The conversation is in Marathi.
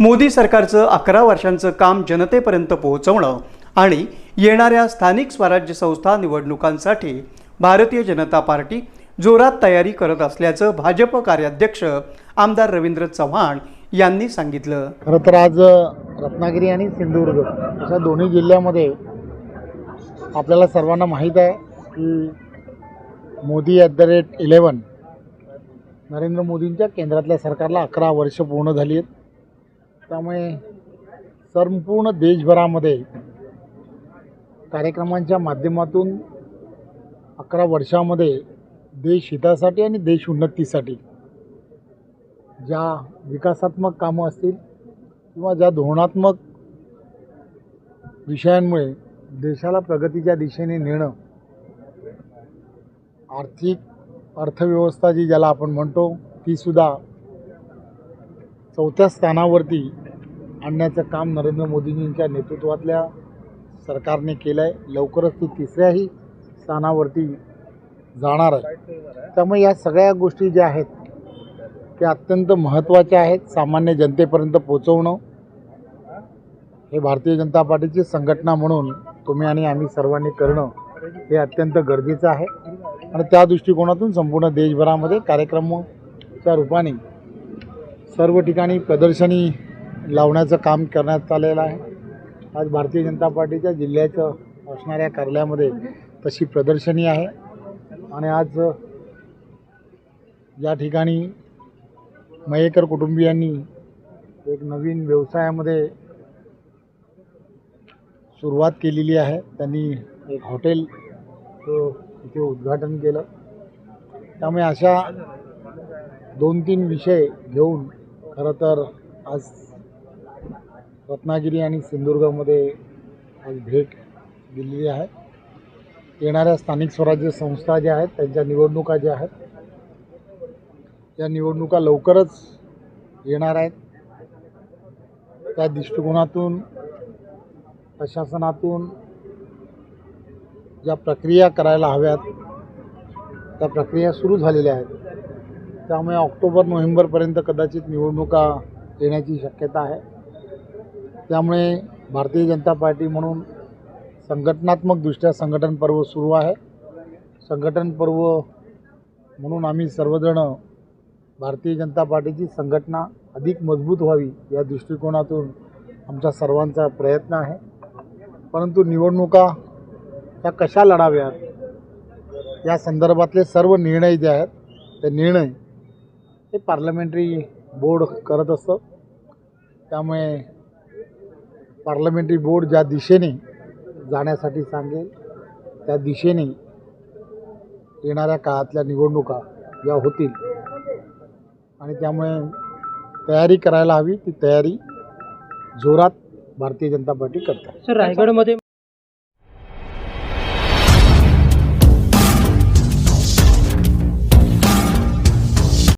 मोदी सरकारचं अकरा वर्षांचं काम जनतेपर्यंत पोहोचवणं आणि येणाऱ्या स्थानिक स्वराज्य संस्था निवडणुकांसाठी भारतीय जनता पार्टी जोरात तयारी करत असल्याचं भाजप कार्याध्यक्ष आमदार रवींद्र चव्हाण यांनी सांगितलं. खरं तर आज रत्नागिरी आणि सिंधुदुर्ग अशा दोन्ही जिल्ह्यामध्ये आपल्याला सर्वांना माहीत आहे की Modi at the rate eleven Narendra मोदींच्या केंद्रातल्या सरकारला अकरा वर्ष पूर्ण झाली आहेत. त्यामुळे संपूर्ण देशभरामध्ये कार्यक्रमांच्या माध्यमातून अकरा वर्षामध्ये देश हितासाठी आणि देश उन्नतीसाठी ज्या विकासात्मक कामं असतील किंवा ज्या धोरणात्मक विषयांमुळे देशाला प्रगतीच्या दिशेने नेणं आर्थिक अर्थव्यवस्था जी ज्याला आपण म्हणतो तीसुद्धा चौथ्या स्थानावरती आणण्याचं काम नरेंद्र मोदीजींच्या नेतृत्वातल्या सरकारने केलं आहे लवकरच ती तिसऱ्याही स्थानावरती जाणार आहे. त्यामुळे या सगळ्या गोष्टी ज्या आहेत त्या अत्यंत महत्त्वाच्या आहेत. सामान्य जनतेपर्यंत पोचवणं हे भारतीय जनता पार्टीची संघटना म्हणून तुम्ही आणि आम्ही सर्वांनी करणं हे अत्यंत गरजेचं आहे. आणि त्या दृष्टिकोनातून संपूर्ण देशभरामध्ये कार्यक्रमाच्या रूपाने सर्व ठिकाणी प्रदर्शनी लावण्याचं काम करण्यात आलेलं आहे. आज भारतीय जनता पार्टीच्या जिल्ह्याचं असणाऱ्या कार्यालयामध्ये तशी प्रदर्शनी आहे. आणि आज या ठिकाणी मयेकर कुटुंबियांनी एक नवीन व्यवसायामध्ये सुरुवात केलेली आहे. त्यांनी एक हॉटेल इथे उद्घाटन केलं. त्यामुळे अशा दोन तीन विषय घेऊन खरं तर आज रत्नागिरी आणि सिंधुदुर्गमध्ये आज भेट दिलेली आहे. येणाऱ्या स्थानिक स्वराज्य संस्था ज्या आहेत त्यांच्या निवडणुका ज्या आहेत या निवडणुका लवकरच येणार आहेत. त्या दृष्टिकोनातून प्रशासनातून ज्या प्रक्रिया करायला हव्यात त्या प्रक्रिया सुरू झालेल्या आहेत. त्यामुळे ऑक्टोबर नोव्हेंबरपर्यंत कदाचित निवडणुका येण्याची शक्यता आहे. त्यामुळे भारतीय जनता पार्टी म्हणून संघटनात्मकदृष्ट्या संघटन पर्व सुरू आहे. संघटन पर्व म्हणून आम्ही सर्वजण भारतीय जनता पार्टीची संघटना अधिक मजबूत व्हावी या दृष्टिकोनातून आमच्या सर्वांचा प्रयत्न आहे. परंतु निवडणुका त्या कशा लढाव्यात? या संदर्भातले सर्व निर्णय जे आहेत ते निर्णय ते पार्लमेंटरी बोर्ड करत असतं. त्यामुळे पार्लमेंटरी बोर्ड ज्या दिशेने जाण्यासाठी सांगेल त्या दिशेने येणाऱ्या काळातल्या निवडणुका या होतील. आणि त्यामुळे तयारी करायला हवी ती तयारी जोरात भारतीय जनता पार्टी करते. सर रायगडमध्ये